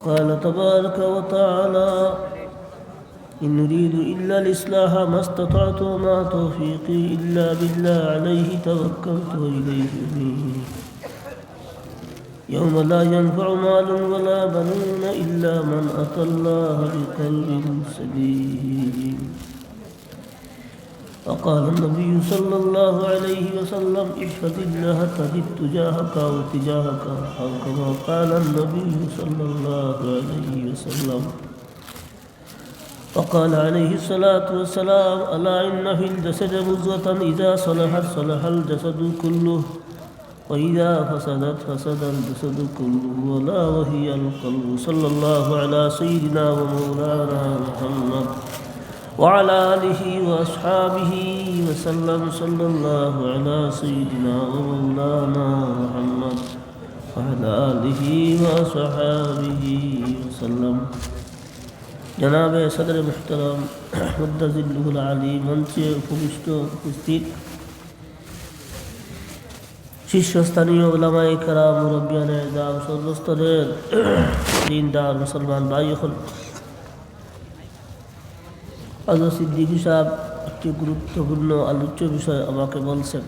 قال تبارك وتعالى إن نريد إلا الإصلاح ما استطعت وما توفيقي إلا بالله عليه توكلت وإليه أنيب. يوم لا ينفع مال ولا بنون إلا من أتى الله بقلب سليم. وقال النبي صلى الله عليه وسلم احفظ الله تجد تجاهك وتجاهك كما قال النبي صلى الله عليه وسلم. وقال عليه الصلاة والسلام ألا إن في الجسد مزغة إذا صلحت صلح الجسد كله وإذا فسدت فسد الجسد كله ولا وهي القلب. صلى الله على سيدنا ومولانا محمد. وعلى آله وأصحابه وسلم صلى الله على سيدنا ومولانا محمد وعلى آله وأصحابه وسلم جناب صدر محترم مدزله العلي মঞ্চে উপবিষ্ট উপস্থিত শীর্ষস্থানীয় ওলামাই কারা মুরব্বিয়ানে দাম সর্বস্তরের দিনদার মুসলমান ভাই আজও সিদ্দিকী সাহেব একটি গুরুত্বপূর্ণ আলোচ্য বিষয় আমাকে বলছেন।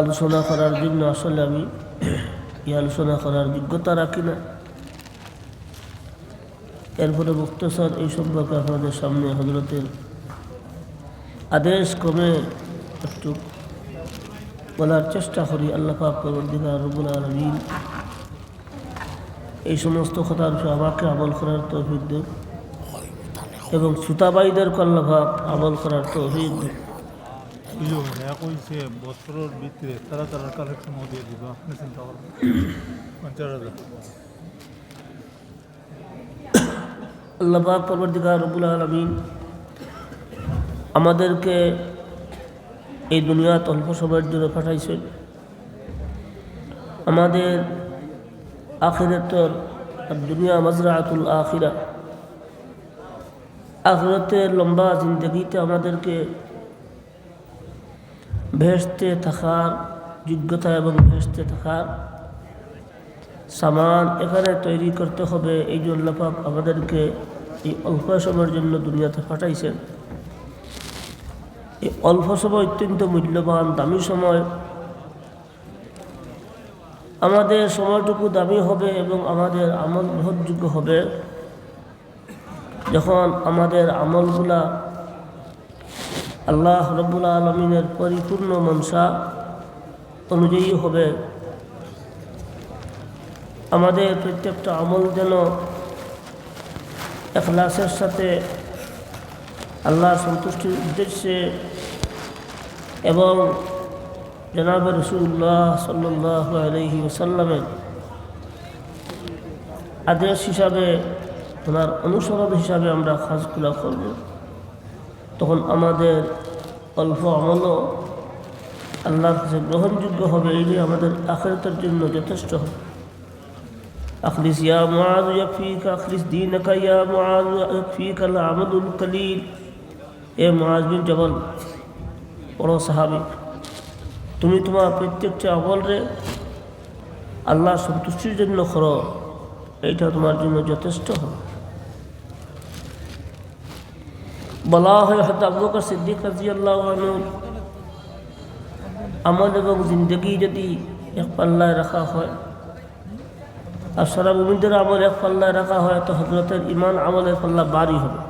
আলোচনা করার জন্য আসলে আমি এই আলোচনা করার যোগ্যতা রাখি না। এরপরে মুক্তসর এই সম্পর্কে আপনাদের সামনে হজরতের আদেশ ক্রমে একটু বলার চেষ্টা করি। আল্লাহ আলমিন এই সমস্ত কথার আমাকে আমল করার তৌফিক দেব এবং সুতাবাইদের কল্লাভাব আমল করার তৌফিক দেব সুযোগ কইছে বছরের ভিতরে তারা তারা কালেকশন দিয়ে দিব আপনি চিন্তা করবেন পঞ্চাশ হাজার। আল্লাহ পরবর্তীকার রবুল আলমিন আমাদেরকে এই দুনিয়াত অল্প সময়ের জন্য পাঠাইছেন। আমাদের আখিরাতর দুনিয়া মাজরাতুল আখিরা। আখিরাতের লম্বা জিন্দগিতে আমাদেরকে ভেসতে থাকার যোগ্যতা এবং ভেসতে থাকার সামান এখানে তৈরি করতে হবে। এই জন্য পাক আমাদেরকে এই অল্প সময়ের জন্য দুনিয়াতে পাঠাইছেন। এই অল্প সময় অত্যন্ত মূল্যবান, দামি সময়। আমাদের সময়টুকু দামি হবে এবং আমাদের আমল গ্রহণযোগ্য হবে। যখন আমাদের আমলগুলা আল্লাহ রব্বুল আলমিনের পরিপূর্ণ মনসা অনুযায়ী হবে, আমাদের প্রত্যেকটা আমল যেন এখলাসের সাথে আল্লাহ সন্তুষ্টির উদ্দেশ্যে এবং জনাব রসুল্লাহ সাল্লাহ আলহি ওসাল্লামের আদেশ হিসাবে ওনার অনুসরণ হিসাবে আমরা কাজগুলো করব তখন আমাদের অল্প আমলও আল্লাহর কাছে গ্রহণযোগ্য হবে এটি আমাদের আখেরতের জন্য যথেষ্ট হবে أخلص يا معاذ يكفيك أخلص دينك يا معاذ يكفيك العمل القليل এ মুআজ বিন জবল বড় সাহাবি তুমি তোমার প্রত্যেকটা আমল রে আল্লাহ সন্তুষ্টির জন্য করো এইটা তোমার জন্য যথেষ্ট হবে বলা হয় হয়তো আবু বকর সিদ্দিক রাজি আল্লাহ আমল এবং জিন্দগি যদি এক পাল্লায় রাখা হয়, আর সারা মুমিনদের আমল এক পাল্লায় রাখা হয়, তো হজরতের ইমান আমলের পাল্লা বাড়ি হবে।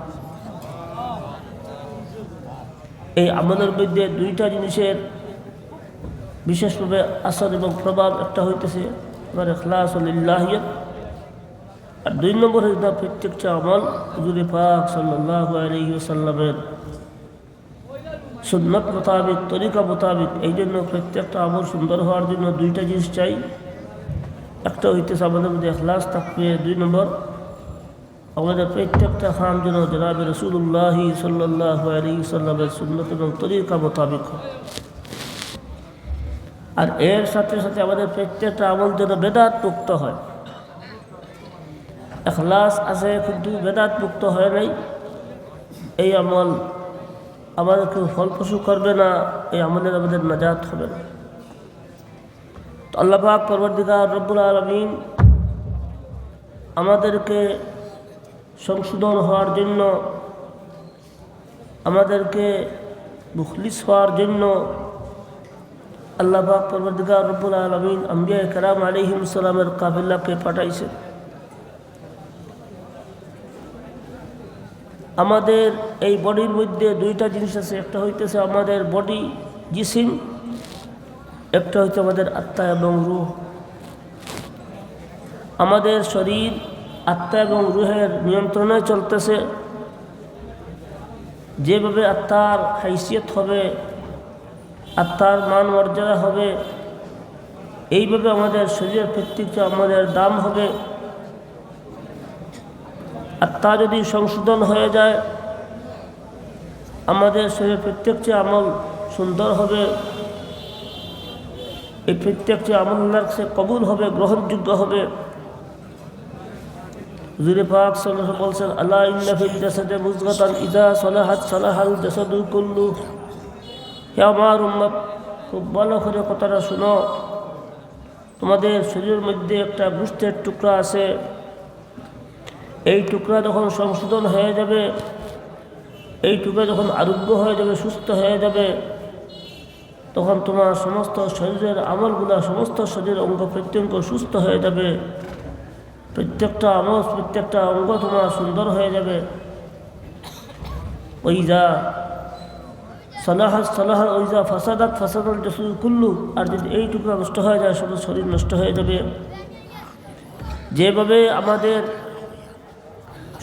এই আমলের মধ্যে দুইটা জিনিসের বিশেষভাবে আসর এবং প্রভাব একটা হইতেছে, আমার এখলাস লিল্লাহিয়ত। আর দুই নম্বর হইতে প্রত্যেকটা আমল হুজুরে পাক সাল্লাহ আলহি সাল্লামের সুন্নত মোতাবিক, তরিকা মোতাবিক এই জন্য প্রত্যেকটা আমল সুন্দর হওয়ার জন্য দুইটা জিনিস চাই। একটা হইতেছে আমাদের মধ্যে এখলাস থাকবে দুই নম্বর আমাদের প্রত্যেকটা খাম যেন জনাবে রসুল্লাহ সাল্লাহ আলী সুন্নত এবং তরিকা মোতাবিক আর এর সাথে সাথে আমাদের প্রত্যেকটা আমল যেন বেদাত মুক্ত হয়। এখলাস আছে, কিন্তু বেদাত মুক্ত হয় নাই। এই আমল আমাদেরকে ফলপ্রসূ করবে না, এই আমলের আমাদের নাজাত হবে না। তো আল্লাহ পাক পরবর্তীকার রব্বুল আলমিন আমাদেরকে সংশোধন হওয়ার জন্য, আমাদেরকে মুখলিস হওয়ার জন্য আল্লাহ পাক পরবর্তীকার রব্বুল আলমিন আম্বিয়া কালাম আলিহিম সালামের কাফিল্লাকে পাঠাইছে আমাদের এই বডির মধ্যে দুইটা জিনিস আছে, একটা হইতেছে আমাদের বডি জিসিম, একটা হচ্ছে আমাদের আত্মা এবং রুহ। আমাদের শরীর, আত্মা এবং রুহের নিয়ন্ত্রণে চলতেছে। যেভাবে আত্মার হাইসিয়ত হবে, আত্মার মান মর্যাদা হবে, এইভাবে আমাদের শরীরের ভিত্তিতে আমাদের দাম হবে। আত্মা যদি সংশোধন হয়ে যায়, আমাদের শরীরের প্রত্যেকটি আমল সুন্দর হবে। এই প্রত্যেকটি আমল সে কবুল হবে, গ্রহণযোগ্য হবে। হুজুরে বলছেন, আল্লাহ ইন্না ফিল জাসাদে মুজগাতান ইজা সালাহাত সালাহাল জাসাদু কুল্লু। হে আমার উম্মত, খুব ভালো করে কথাটা শুনো। তোমাদের শরীরের মধ্যে একটা গুষ্টের টুকরা আছে। এই টুকরা যখন সংশোধন হয়ে যাবে, এই টুকরা যখন আরোগ্য হয়ে যাবে, সুস্থ হয়ে যাবে, তখন তোমার সমস্ত শরীরের আমলগুলা, সমস্ত শরীরের অঙ্গ প্রত্যঙ্গ সুস্থ হয়ে যাবে। প্রত্যেকটা আমল প্রত্যেকটা অঙ্গ তোমার সুন্দর হয়ে যাবে। ওই যা সালাহ সালাহ ওই যা ফাসাদাত ফাসাদাত জসুল কুল্লু, আর যদি এই টুকরা নষ্ট হয়ে যায়, শুধু শরীর নষ্ট হয়ে যাবে। যেভাবে আমাদের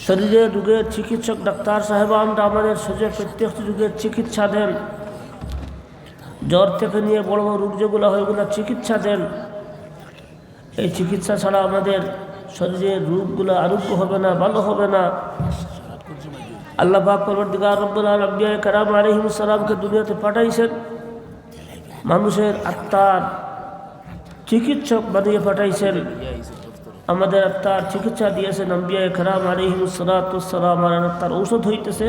শরীরের রোগের চিকিৎসক ডাক্তার সাহেবানরা আমাদের শরীরের প্রত্যেকটি রোগের চিকিৎসা দেন। জ্বর থেকে নিয়ে বড় বড় রোগ যেগুলো হয় ওগুলো চিকিৎসা দেন। এই চিকিৎসা ছাড়া আমাদের শরীরের রোগগুলো আরোগ্য হবে না, ভালো হবে না। আল্লাহ পাক পরবর্তীকার রব্বুল আলমিয়া কারাম আলহিম সালামকে দুনিয়াতে পাঠাইছেন। মানুষের আত্মার চিকিৎসক বানিয়ে পাঠাইছেন। আমাদের আত্মার চিকিৎসা দিয়েছেন আম্বিয়া কারাম আলহিম সালাতাম আত্মার ঔষধ হইতেছে।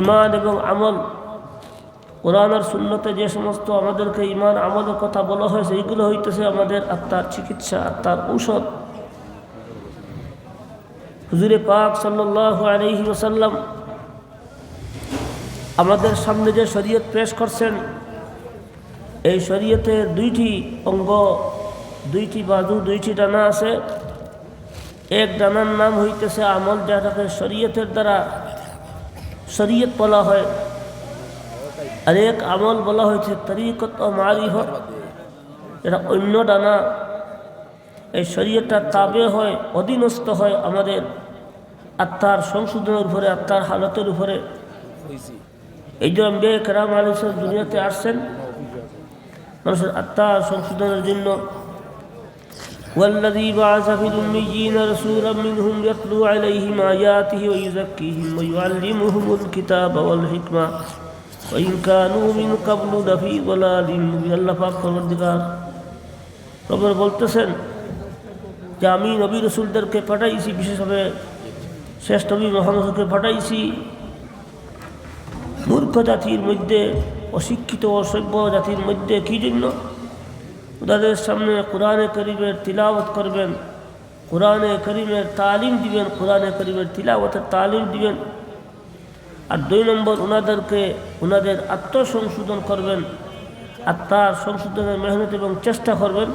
ইমান এবং আমল, কোরআন আর যে সমস্ত আমাদেরকে ইমান আমলের কথা বলা হয়েছে এইগুলো হইতেছে আমাদের আত্মার চিকিৎসা আত্মার ঔষধ। হুজুরে পাক সাল্লাহ আলহি ওসাল্লাম আমাদের সামনে যে শরীয়ত পেশ করছেন, এই শরীয়তের দুইটি অঙ্গ দুইটি বাজু দুইটি ডানা আছে। এক ডানার নাম হইতেছে আমল, যেটাকে শরীয়তের দ্বারা শরীয়ত বলা হয়। আর এক আমল বলা হয়েছে তরিকত ও মারিফত এটা অন্য ডানা। এই শরীরটা তাবে হয়, অধীনস্থ হয় আমাদের আত্মার সংশোধনের উপরে, আত্মার হালতের উপরে। এই জন্য আম্বে কেরাম দুনিয়াতে আসছেন, মানুষের আত্মার সংশোধনের জন্য والذي بعث في الأميين رسولا منهم يتلو عليهم آياته ويزكيهم ويعلمهم الكتاب والحكمة وإن كانوا من قبل لفي ضلال مبين الله পাক পরবর্তীকার রবের বলতেছেন যে আমি নবী রসুলদেরকে পাঠাইছি বিশেষভাবে শেষ নবী মোহাম্মদকে পাঠাইছি মূর্খ জাতির মধ্যে অশিক্ষিত অসভ্য জাতির মধ্যে কী জন্য ওদের সামনে কোরআনে করিমের তিলাওয়াত করবেন, কোরআনে করিমের তালিম দিবেন, কোরআনে করিমের তিলাওয়াতের তালিম দিবেন। আর দুই নম্বর, ওনাদেরকে, ওনাদের আত্মসংশোধন করবেন আত্মার সংশোধনের মেহনত এবং চেষ্টা করবেন।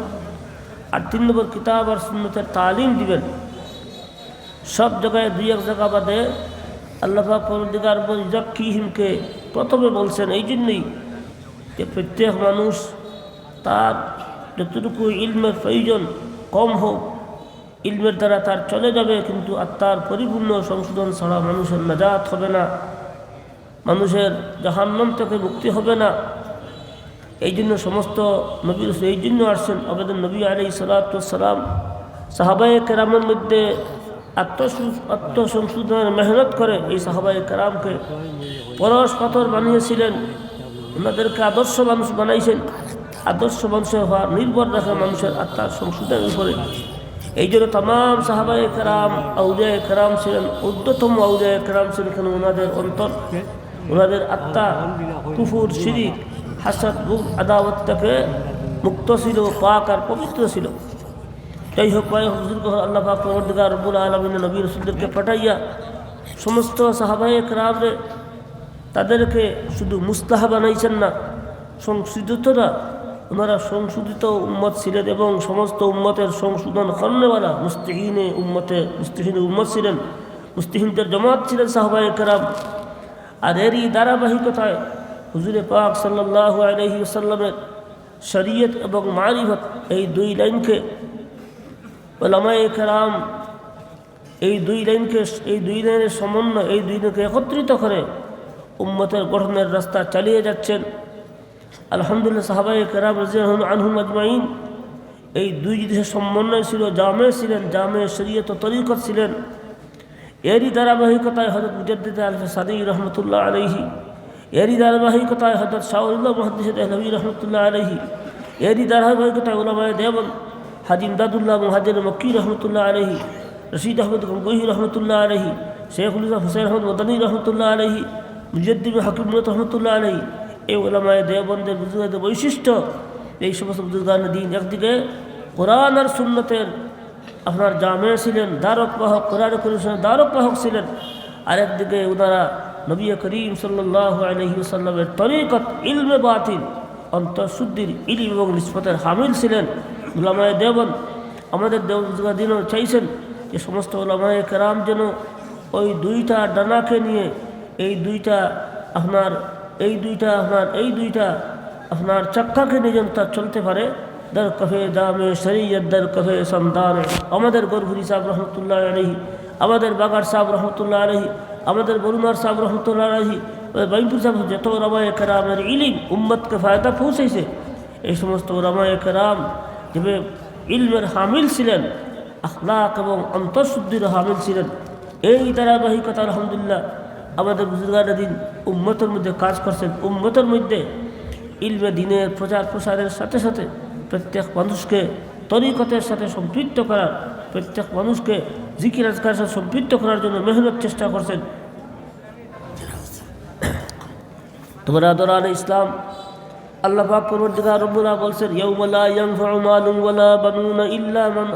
আর তিন নম্বর, কিতাব আর সুন্নতের তালিম দিবেন। সব জায়গায় দুই এক জায়গা বাদে আল্লাহ পরদিগার জাকিহিমকে প্রথমে বলছেন এই জন্যই যে প্রত্যেক মানুষ তার যতটুকু ইলমের প্রয়োজন কম হোক, ইলমের দ্বারা তার চলে যাবে, কিন্তু আত্মার পরিপূর্ণ সংশোধন ছাড়া মানুষের নাজাত হবে না। মানুষের জাহান্নাম থেকে মুক্তি হবে না। এই জন্য সমস্ত নবী এই জন্য আসছেন আমাদের নবী আলি সালাতাম সাহাবাই কেরামের মধ্যে আত্মসু, আত্মসংশোধনের মেহনত করে এই সাহাবাই কেরামকে পরশ পাথর বানিয়েছিলেন। ওনাদেরকে আদর্শ মানুষ বানাইছেন। আদর্শ মানুষের হওয়া, নির্ভর রাখে মানুষের আত্মার সংশোধনের উপরে। এই জন্য তাম সাহাবাই কেরাম আউজায় কেরাম ছিলেন ঊর্ধ্বতম আউজায় কেরাম ছিলেন কেন ওনাদের অন্তর। ওনাদের আত্মা কুফুর, শিরিক হাসাদ বুক আদাওয়াত মুক্ত ছিল, পাক আর পবিত্র ছিল। যাই হোক, ভাই হুজুর আল্লাহ পাক পরবর্তীকার রব্বুল আলমিন নবী রসুলদেরকে পাঠাইয়া সমস্ত সাহাবাই একরামরে তাদেরকে শুধু মুস্তাহ বানাইছেন না সংশোধিতরা ওনারা সংশোধিত উম্মত ছিলেন এবং সমস্ত উম্মতের সংশোধন কর্নেওয়ালা মুস্তিহীনে উম্মতে, মুস্তিহীন উম্মত ছিলেন, মুস্তিহীনদের জমাত ছিলেন সাহবাই কেরাম। আর এরই ধারাবাহিকতায় হুজুরে পাক সাল্লাহ আলহি আসাল্লামের শরীয়ত এবং মারিফত এই দুই লাইনকে ওলামায়ে কেরাম এই দুই লাইনকে, এই দুই লাইনের সমন্বয়, এই দুই লাইনকে একত্রিত করে উম্মতের গঠনের রাস্তা চালিয়ে যাচ্ছেন। আলহামদুলিল্লাহ সাহাবাই কেরাম রাজিয়াল আনহুম আজমাইন। এই দুই দেশের সমন্বয় ছিল, জামে ছিলেন, জামে শরীয়ত তরিকত ছিলেন। এরই ধারাবাহিকতায় হজরত মুজদ্দিদ আলফে সাদি রহমতুল্লাহ আলহি এরই ধারাবাহিকতায় হজরত শাহুল্লাহ মহাদিস আলহী রহমতুল্লাহ আলহি এরই ধারাবাহিকতায় ওলামায় দেবন হাজি ইমদাদুল্লাহ মহাজির মক্কি রহমতুল্লাহ আলহি রশিদ আহমদ গঙ্গহি রহমতুল্লাহ আলহি শেখুল হুসैन আহমদ মদানী রহমতুল্লাহ আলহি মুজদ্দিন হাকিমত রহমতুল্লাহ আলহি এই ওলামায় দেবন্দের বুজুর্গদের বৈশিষ্ট্য, এই সমস্ত বুজুর্গান দিন একদিকে কোরআন আর সুন্নতের আপনার জামে ছিলেন দ্বারক বাহক কোরআন করিমের দ্বারক বাহক ছিলেন, আরেকদিকে ওনারা নবী করিম সাল্লাহ আলহি সাল্লামের তরিকত ইলমে বাতিল, অন্তঃশুদ্ধির ইলিম এবং নিষ্পতের হামিল ছিলেন উলামায় দেবন আমাদের দেবজুগা দিনও চাইছেন যে সমস্ত ওলামায় কেরাম যেন ওই দুইটা ডানাকে নিয়ে, এই দুইটা আপনার এই দুইটা আপনার, এই দুইটা আপনার চাক্কাকে যেন চলতে পারে। দর কফে দামে শরীয়ত, দর কফে সন্তান। আমাদের গরভুরি সাহেব রহমতুল্লাহ আলহি আমাদের বাগার সাহেব রহমতুল্লাহ আলহি আমাদের বরুমার সাহেব রহমতুল্লাহ আলহি বাইমপুর সাহেব যত রামায় কেরামের ইলিম উম্মতকে ফায়দা পৌঁছেছে, এই সমস্ত রামায় কেরাম যেভাবে ইলমের হামিল ছিলেন, আখলাক এবং অন্তঃশুদ্ধির হামিল ছিলেন, এই ধারাবাহিকতা আলহামদুলিল্লাহ আমাদের বুজুর্গানা দিন উম্মতের মধ্যে কাজ করছেন। উম্মতের মধ্যে ইলমে দিনের প্রচার প্রসারের সাথে সাথে প্রত্যেক মানুষকে তরিকতের সাথে সম্পৃক্ত করার, প্রত্যেক মানুষকে জিকির আজকার সাথে সম্পৃক্ত করার জন্য মেহনত চেষ্টা করছেন। তোমরা দরান ইসলাম, আল্লাহ বলছেন মান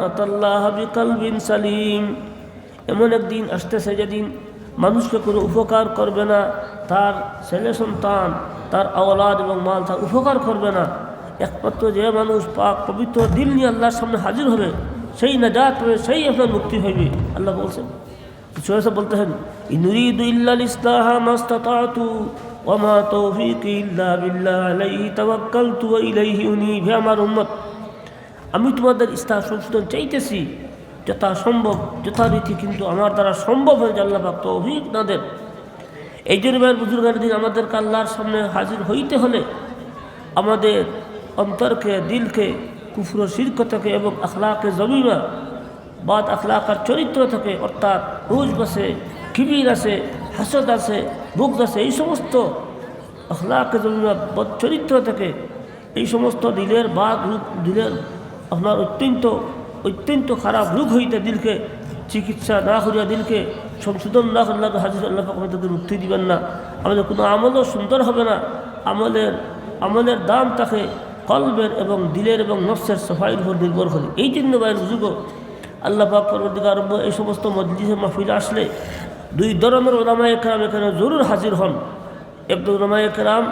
এমন একদিন আসতেছে যেদিন মানুষকে কোনো উপকার করবে না। তার ছেলে সন্তান, তার আওলাদ এবং মাল তার উপকার করবে না। একমাত্র যে মানুষ পাক পবিত্র দিল নিয়ে আল্লাহর সামনে হাজির হবে, সেই নাজাত হবে সেই আপনার মুক্তি হইবে। আল্লাহ বলছেন, কিছু এসে বলতে হেন ইনুরিদু ইল্লাল ইসলাহা মাস্তাতাতু ওমা তৌফিক ইল্লা বিল্লাহ আলাইহি তাওয়াক্কালতু ওয়া ইলাইহি উনীব। হে আমার উম্মত, আমি তোমাদের ইসলাম সংশোধন চাইতেছি। যথা সম্ভব, যথারীতি কিন্তু আমার দ্বারা সম্ভব হয়ে যে আল্লাহ পাক তৌফিক না এই জন্য ভাইয়ের বুজুর্গের দিন আমাদের আল্লাহর সামনে হাজির হইতে হলে আমাদের অন্তরকে, দিলকে, কুফর শির্ক থেকে এবং আখলাকে জমিমা, বাদ আখলাকার চরিত্র থেকে অর্থাৎ হুজ বসে কিবির আছে, হাসদ আছে বুক আছে, এই সমস্ত আখলাকে জমিমা, বদ চরিত্র থেকে এই সমস্ত দিলের বাদ দিলের আপনার অত্যন্ত অত্যন্ত খারাপ রোগ হইতে দিলকে, চিকিৎসা না করিয়া দিলকে, সংশোধন না করলে হাজির আল্লাহ পাক আমাদেরকে মুক্তি দিবেন না। আমাদের কোনো আমলও সুন্দর হবে না। আমলের আমলের দাম তাকে কলবের এবং দিলের এবং নফসের সফাইয়ের উপর নির্ভর করে। এই জন্য বাইরের যুগ আল্লাহ পাক পরবর্তীকার এই সমস্ত মসজিদে মাহফিল আসলে দুই ধরনের ওলামা একরাম এখানে জরুর হাজির হন। একদম ওলামা একরাম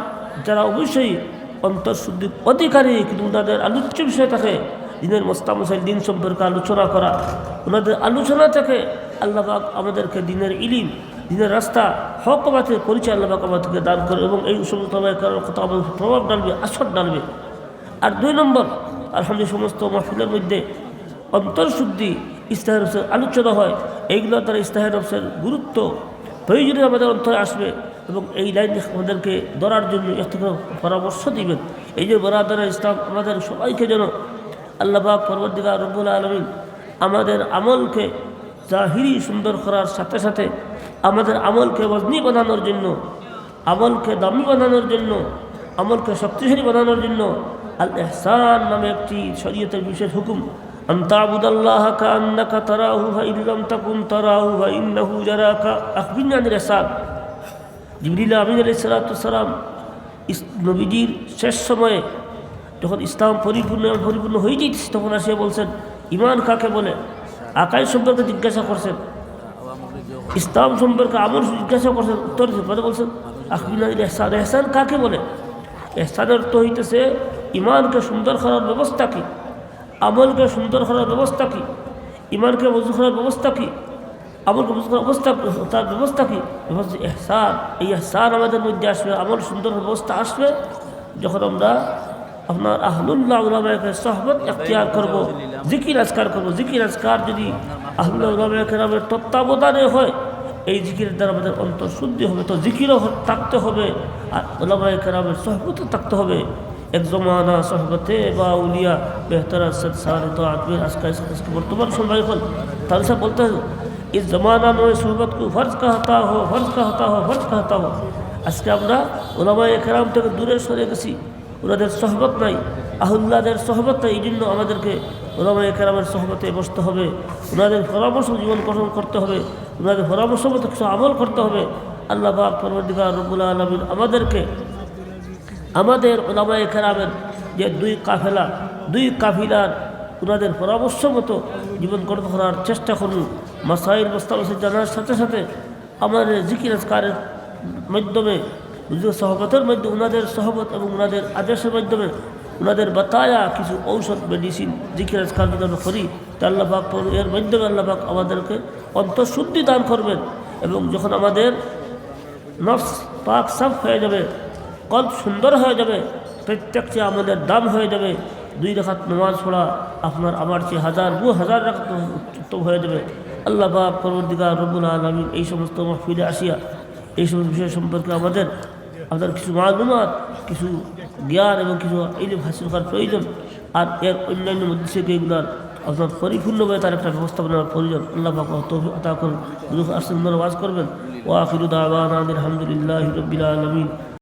যারা অবশ্যই অন্তঃশুদ্ধির অধিকারী, কিন্তু তাদের আলোচ্য বিষয় থাকে দিনের মোস্তামসাইল দিন সম্পর্কে আলোচনা করা, ওনাদের আলোচনা থেকে আল্লাহবাক আমাদেরকে দিনের ইলিম, দিনের রাস্তা হকবাতের পরিচয় আল্লাহবাক আমাদেরকে দান করে এবং এই সমস্ত কথা আমাদের প্রভাব ডালবে, আসর ডালবে। আর দুই নম্বর আলহামদুলিল্লাহ সমস্ত মাহফিলের মধ্যে অন্তর্শুদ্ধি ইস্তাহের রফসের আলোচনা হয়, এইগুলো দ্বারা ইস্তাহের রফসের গুরুত্ব। প্রয়োজনে আমাদের অন্তরে আসবে এবং এই লাইন আমাদেরকে ধরার জন্য একটু পরামর্শ দিবেন। এই যে বরাদারা ইসলাম আমাদের সবাইকে যেন আল্লাহবাক পরবর্তীকা রব্বুল আলমিন আমাদের আমলকে জাহিরি সুন্দর করার সাথে সাথে আমাদের আমলকে বজনি বানানোর জন্য, আমলকে দামি বানানোর জন্য, আমলকে শক্তিশালী বানানোর জন্য আল এহসান নামে একটি শরীয়তের বিশেষ হুকুম নবীজির শেষ সময়ে যখন ইসলাম পরিপূর্ণ পরিপূর্ণ হয়ে যেতেছে তখন আসিয়া বলছেন, ইমান কাকে বলে? আকাই সম্পর্কে জিজ্ঞাসা করছেন। ইসলাম সম্পর্কে আমল জিজ্ঞাসা করছেন, উত্তর পারে বলছেন আখবিনা এহসান এহসান কাকে বলে? এহসানের তো হইতেছে, ইমানকে সুন্দর করার ব্যবস্থা কী? আমলকে সুন্দর করার ব্যবস্থা কী? ইমানকে মজু করার ব্যবস্থা কী? আমলকে মজু করার অবস্থা তার ব্যবস্থা কী? এহসান এই এহসান আমাদের মধ্যে আসবে, আমল সুন্দর ব্যবস্থা আসবে, যখন আমরা আপনার আহলুল্লাহ উলামাকে সহবত এখতিয়ার করবো জিকির আজকার করবো জিকির আজকার যদি আহলুল্লাহ উলামাকে নামের তত্ত্বাবধানে হয় এই জিকিরের দ্বারা আমাদের অন্তর শুদ্ধি হবে তো জিকিরও হ- থাকতে হবে আর ওলামায় কেরামের সহবতও থাকতে হবে এক জমানা সহবতে বা উলিয়া বেহতরা সারে তো আদমের আজকে আজকে বর্তমান সময় এখন তাহলে সব বলতে হবে इस जमाना में सोहबत को फर्ज कहता हो फर्ज कहता हो फर्ज कहता हो আজকে আমরা ওলামায় কেরাম থেকে দূরে সরে গেছি ওনাদের সহবত নাই আহুল্লাদের সহবত নাই এই জন্য আমাদেরকে ওলামায় কেরামের সহবতে বসতে হবে। ওনাদের পরামর্শ জীবন গঠন করতে হবে, ওনাদের পরামর্শ মতো কিছু আমল করতে হবে। আল্লাহ পাক পরবর্তীকার রব্বুল আলমিন আমাদেরকে, আমাদের ওলামায় কেরামের যে দুই কাফেলা, দুই কাফিলার ওনাদের পরামর্শ মতো জীবন গঠন করার চেষ্টা করুন। মাসাইল মোস্তাবসে জানার সাথে সাথে আমাদের জিকির আজকারের মাধ্যমে যে সহবতের মধ্যে ওনাদের সহবত এবং ওনাদের আদেশের মাধ্যমে ওনাদের বাতায়া কিছু ঔষধ মেডিসিন জিকির আজকার যদি আমরা করি তা আল্লাহাক এর মাধ্যমে আল্লাহাক আমাদেরকে অন্তঃশুদ্ধি দান করবেন এবং যখন আমাদের নফস পাক সাফ হয়ে যাবে, কল্প সুন্দর হয়ে যাবে প্রত্যেকটি আমাদের দাম হয়ে যাবে, দুই রেখাত নামাজ পড়া আপনার আমার চেয়ে হাজার, দু হাজার রাখাত উত্তম হয়ে যাবে। আল্লাহ পরবর্তীকার রবুল আলমিন এই সমস্ত ফিরে আসিয়া, এই সমস্ত বিষয় সম্পর্কে আমাদের আমাদের কিছু মালুমাত, কিছু জ্ঞান এবং কিছু ইলিম হাসিল করার প্রয়োজন। আর এর অন্যান্য মধ্যে থেকে এগুলার আপনার পরিপূর্ণভাবে তার একটা ব্যবস্থাপনার প্রয়োজন। আল্লাহ তা করুন। আসেন নরওয়াজ করবেন। ওয়াখিরু দাওয়ানা আলহামদুলিল্লাহ আলামিন।